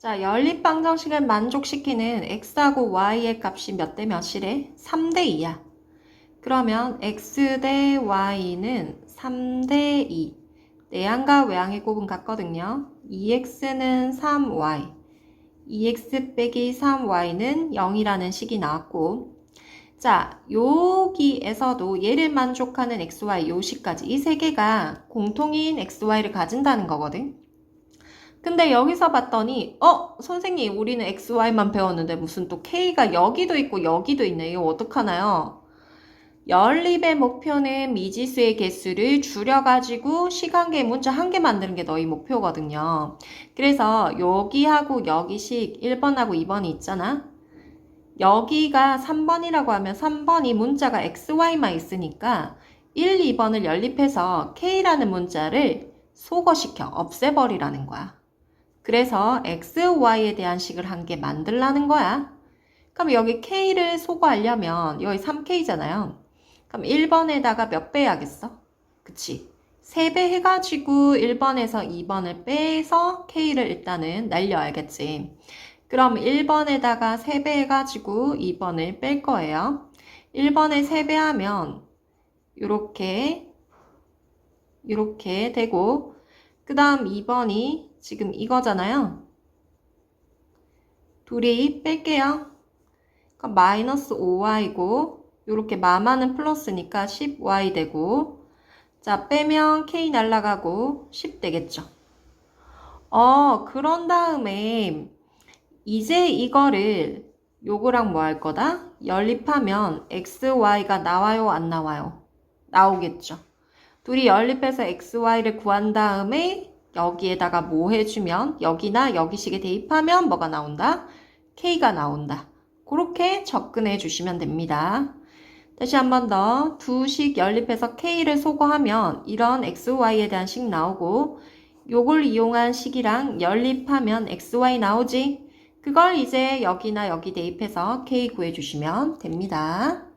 자, 연립방 정식을 만족시키는 x하고 y의 값이 몇 대 몇이래? 3대 2야. 그러면 x 대 y는 3대 2. 내항과 외항의 곱은 같거든요. 2x는 3y. 2x 빼기 3y는 0이라는 식이 나왔고 자, 여기에서도 얘를 만족하는 xy 요 식까지 이 세 개가 공통인 xy를 가진다는 거거든. 근데 여기서 봤더니 어? 선생님 우리는 xy만 배웠는데 무슨 또 k가 여기도 있고 여기도 있네. 이거 어떡하나요? 연립의 목표는 미지수의 개수를 줄여가지고 시간계 문자 한 개 만드는 게 너희 목표거든요. 그래서 여기하고 여기식 1번하고 2번이 있잖아. 여기가 3번이라고 하면 3번이 문자가 xy만 있으니까 1, 2번을 연립해서 k라는 문자를 소거시켜 없애버리라는 거야. 그래서 x, y에 대한 식을 한 개 만들라는 거야. 그럼 여기 k를 소거하려면 여기 3k잖아요. 그럼 1번에다가 몇배 해야겠어? 그치? 3배 해가지고 1번에서 2번을 빼서 k를 일단은 날려야겠지. 그럼 1번에다가 3배 해가지고 2번을 뺄 거예요. 1번에 3배 하면 이렇게 이렇게 되고 그 다음 2번이 지금 이거잖아요. 둘이 뺄게요. 그럼 마이너스 5y고 이렇게 마마는 플러스니까 10y 되고 자 빼면 k 날라가고 10 되겠죠. 어 그런 다음에 이제 이거를 요거랑 뭐 할 거다? 연립하면 x, y가 나와요 안 나와요? 나오겠죠. 둘이 연립해서 x, y를 구한 다음에 여기에다가 뭐 해주면 여기나 여기식에 대입하면 뭐가 나온다? k가 나온다. 그렇게 접근해 주시면 됩니다. 다시 한 번 더 두 식 연립해서 k를 소거하면 이런 x, y에 대한 식 나오고 요걸 이용한 식이랑 연립하면 x, y 나오지? 그걸 이제 여기나 여기 대입해서 k 구해 주시면 됩니다.